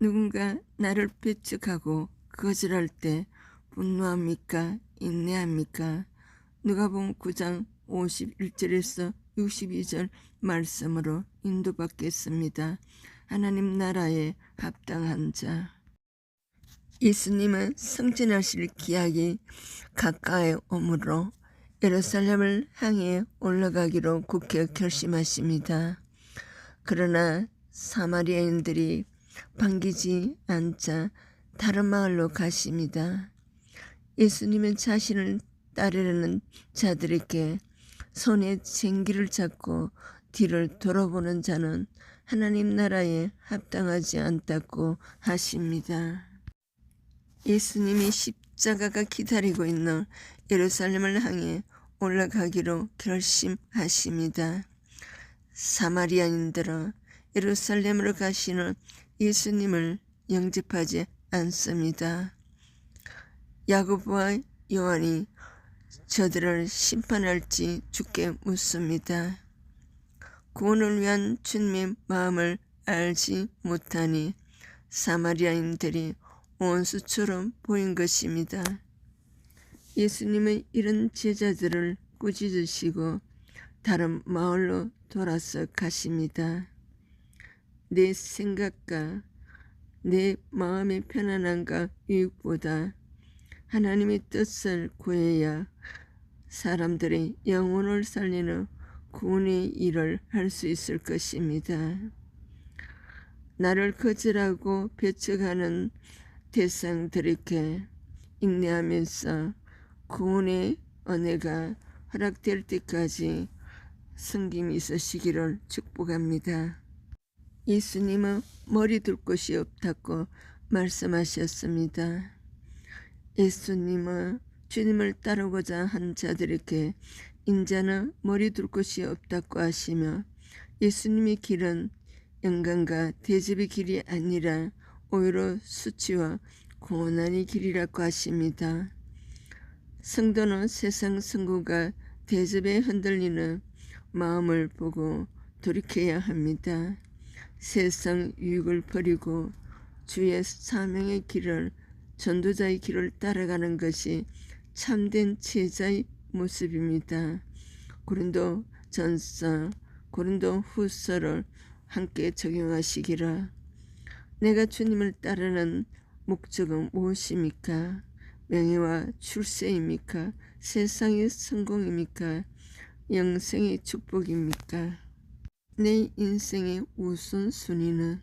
누군가 나를 배척하고 거절할 때 분노합니까? 인내합니까? 누가복음 9장 51절에서 62절 말씀으로 인도받겠습니다. 하나님 나라에 합당한 자. 예수님은 승진하실 기약이 가까이 오므로 예루살렘을 향해 올라가기로 굳게 결심하십니다. 그러나 사마리아인들이 반기지 않자 다른 마을로 가십니다. 예수님은 자신을 따르려는 자들에게 손에 쟁기를 잡고 뒤를 돌아보는 자는 하나님 나라에 합당하지 않다고 하십니다. 예수님이 십자가가 기다리고 있는 예루살렘을 향해 올라가기로 결심하십니다. 사마리아인들은 예루살렘으로 가시는 예수님을 영접하지 않습니다. 야고보와 요한이 저들을 심판할지 주께 묻습니다. 구원을 위한 주님의 마음을 알지 못하니 사마리아인들이 원수처럼 보인 것입니다. 예수님은 이런 제자들을 꾸짖으시고 다른 마을로 돌아서 가십니다. 내 생각과 내 마음의 편안함과 유익보다 하나님의 뜻을 구해야 사람들의 영혼을 살리는 구원의 일을 할 수 있을 것입니다. 나를 거절하고 배척하는 대상들에게 인내하면서 구원의 은혜가 허락될 때까지 성김이 있으시기를 축복합니다. 예수님은 머리 둘 곳이 없다고 말씀하셨습니다. 예수님은 주님을 따르고자 한 자들에게 인자는 머리 둘 곳이 없다고 하시며 예수님의 길은 영광과 대접의 길이 아니라 오히려 수치와 고난의 길이라고 하십니다. 성도는 세상 성구가 대접에 흔들리는 마음을 보고 돌이켜야 합니다. 세상 유익을 버리고 주의 사명의 길을 전도자의 길을 따라가는 것이 참된 제자의 모습입니다. 고린도 전서, 고린도 후서를 함께 적용하시기라. 내가 주님을 따르는 목적은 무엇입니까? 명예와 출세입니까? 세상의 성공입니까? 영생의 축복입니까? 내 인생의 우선순위는